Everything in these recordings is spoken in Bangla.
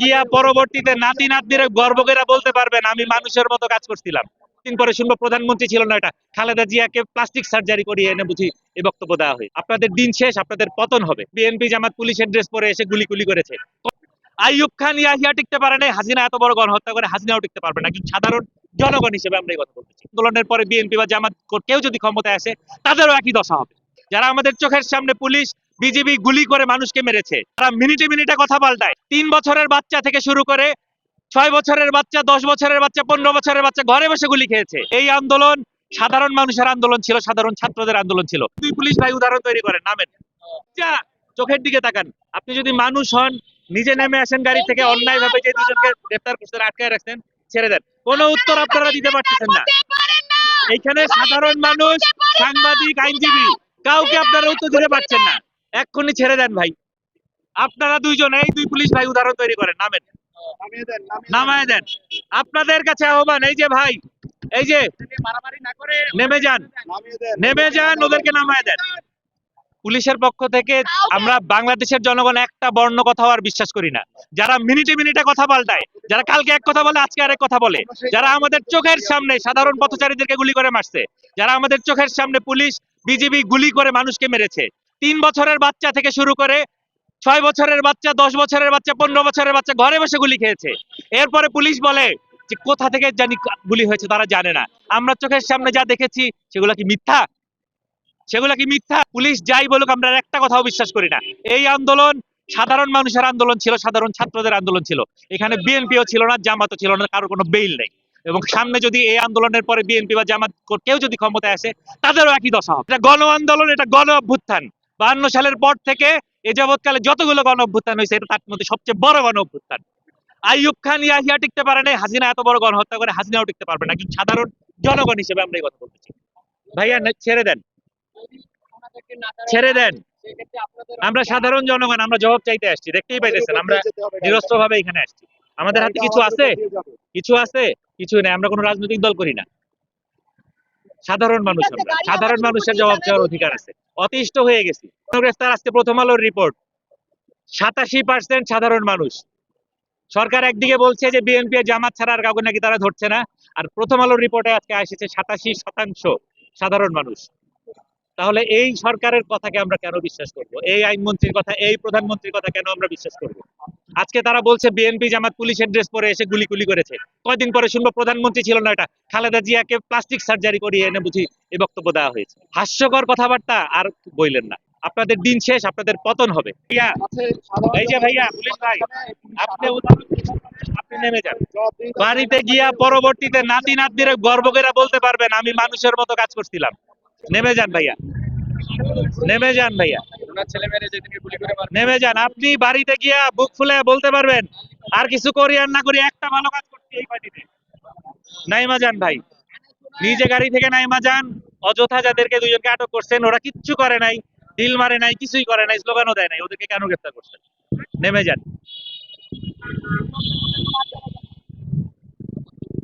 গিয়া পরবর্তীতে নাতি নাতনিরে গর্ব করে বলতে পারবেন, আমি মানুষের মতো কাজ করছিলাম। দিন পরে শুনব প্রধানমন্ত্রী ছিল না এটা। খালেদা জিয়াকে প্লাস্টিক সার্জারি করিয়ে এনে বুঝি বক্তব্য দেওয়া হয়। আপনাদের দিন শেষ, আপনাদের পতন হবে। বিএনপি জামাত পরে এসে গুলি গুলি করেছে। আইয়ুব খান ইয়াহিয়া টিকতে পারে হাসিনা এত বড় গণহত্যা করে হাসিনাও টিকতে পারবে না। একজন সাধারণ জনগণ হিসেবে আমরা এই কথা বলতেছি আন্দোলনের পরে বিএনপি বা জামাত কেউ যদি ক্ষমতায় আসে, তাদেরও একই দশা হবে। যারা আমাদের চোখের সামনে পুলিশ বিজিবি গুলি করে মানুষকে মেরেছে। তারা মিনিটে মিনিটে কথা পাল্টায়। তিন বছরের বাচ্চা থেকে শুরু করে ছয় বছরের বাচ্চা, দশ বছরের বাচ্চা, পনেরো বছরের বাচ্চা ঘরে বসে গুলি খেয়েছে। এই আন্দোলন সাধারণ মানুষের আন্দোলন ছিল, সাধারণ ছাত্রদের আন্দোলন ছিল। দুই পুলিশ ভাই উদাহরণ তৈরি করেন নামেন। যা, চোখের দিকে তাকান। আপনি যদি মানুষ হন, নিজে নেমে আসেন গাড়ি থেকে অন্যায় ভাবে যে দুজনকে গ্রেফতার করছেন, আটকায় রাখছেন, ছেড়ে দেন। কোনো উত্তর আপনারা দিতে পারতেছেন না। এখানে সাধারণ মানুষ সাংবাদিক, আইনজীবী, কাউকে আপনারা উত্তর দিতে পারছেন না। এক্ষুনি ছেড়ে দেন ভাই। আপনারা দুইজন এই দুই পুলিশ ভাই উদাহরণ তৈরি করেন নামেন। নামায় দেন আপনাদের কাছে আহ্বান এই যে ভাই এই যে নেমে যান। নেমে যান ওদেরকে নামায় দেন। পুলিশের পক্ষ থেকে আমরা বাংলাদেশের জনগণ একটা বর্ণ কথাও আর বিশ্বাস করি না। যারা মিনিটে মিনিটে কথা পাল্টায় যারা কালকে এক কথা বলে আজকে আরেক কথা বলে। যারা আমাদের চোখের সামনে সাধারণ পথচারীদেরকে গুলি করে মারছে যারা আমাদের চোখের সামনে পুলিশ বিজিবি গুলি করে মানুষকে মেরেছে তিন বছরের বাচ্চা থেকে শুরু করে ছয় বছরের বাচ্চা, দশ বছরের বাচ্চা, পনেরো বছরের বাচ্চা ঘরে বসে গুলি খেয়েছে। এরপরে পুলিশ বলে যে কোথা থেকে জানি গুলি হয়েছে তারা জানে না। আমরা চোখের সামনে যা দেখেছি, সেগুলো কি মিথ্যা? সেগুলো কি মিথ্যা? পুলিশ যাই বলুক, আমরা একটা কথাও বিশ্বাস করি না। এই আন্দোলন সাধারণ মানুষের আন্দোলন ছিল, সাধারণ ছাত্রদের আন্দোলন ছিল। এখানে বিএনপিও ছিল না, জামাতও ছিল না কারোর কোনো বেইল নেই। এবং সামনে যদি এই আন্দোলনের পরে বিএনপি বা জামাত কেউ যদি ক্ষমতায় আসে, তাদেরও একই দশা হবে। এটা গণ আন্দোলন, এটা গণ অভ্যুত্থান। বাহান্ন সালের পর থেকে এ যাবৎকালে যতগুলো গণ অভ্যুত্থান হয়েছে, এটা তার মধ্যে সবচেয়ে বড় গণ অভ্যুত্থান। আইয়ুব খান ইয়াহিয়া টিকতে পারে নাই, হাসিনা এত বড় গণহত্যা করে হাসিনাও টিকতে পারবে না। একজন সাধারণ জনগণ হিসেবে আমরা এই কথা বলতেছি ভাইয়া ছেড়ে দেন। ছেড়ে দেন। আমরা সাধারণ জনগণ, আমরা জবাব চাইতে আসছি। দেখতেই পাইতেছেন, আমরা নিরস্ত্র ভাবে এখানে আসছি। আমাদের হাতে কিছু আছে? কিছু আছে? কিছু নেই, আমরা কোনো রাজনৈতিক দল করি না। সাধারণ মানুষ আমরা সাধারণ মানুষের জবাব দেওয়ার অধিকার আছে। অতিষ্ঠ হয়ে গেছি। গ্রেফতার আজকে প্রথম আলোর রিপোর্ট সাতাশি পার্সেন্ট সাধারণ মানুষ। সরকার একদিকে বলছে যে বিএনপি জামাত ছাড়া আর কাউকে নাকি তারা ধরছে না। আর প্রথম আলোর রিপোর্টে আজকে এসেছে সাতাশি শতাংশ সাধারণ মানুষ। তাহলে এই সরকারের কথাকে আমরা কেন বিশ্বাস করব? এই আইনমন্ত্রীর কথা, এই প্রধানমন্ত্রীর কথা কেন আমরা বিশ্বাস করব? আজকে তারা বলছে, বিএনপি জামাত পুলিশের ড্রেস পরে এসে গুলি গুলি করেছে। কয়দিন পরে শুনব প্রধানমন্ত্রী ছিল না এটা। খালেদা জিয়াকে প্লাস্টিক সার্জারি করিয়ে এনে বুঝি এই বক্তব্য দেওয়া হয়েছে। হাস্যকর কথাবার্তা আর বইলেন না। আপনাদের দিন শেষ, আপনাদের পতন হবে। বাড়িতে গিয়া পরবর্তীতে নাতি নাতনিরে গর্ব করে বলতে পারবেন, আমি মানুষের মতো কাজ করছিলাম। নেমে যান ভাইয়া। নেমে যান ভাইয়া। নেমে যান। আপনি বাড়িতে গিয়া বুক ফুলে বলতে পারবেন আর কিছু করি আর না করি একটা ভালো কাজ করছি এই পার্টিতে নাইমা যান ভাই। নিজে গাড়ি থেকে নাইমা যান। অযথা যাদেরকে দুজনকে আটক করছেন ওরা কিচ্ছু করে নাই ডিল মারে নাই কিছুই করে নাই স্লোগানও দেয় নাই ওদেরকে কেন গ্রেফতার করছেন? নেমে যান।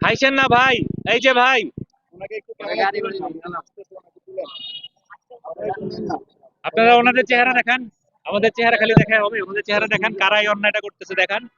হাইছেন না ভাই এই যে ভাই। আপনারা ওনাদের চেহারা দেখান, আমাদের চেহারা খালি দেখা হবে, ওনাদের চেহারা দেখান কারাই অন্যায়টা করতেছে দেখান।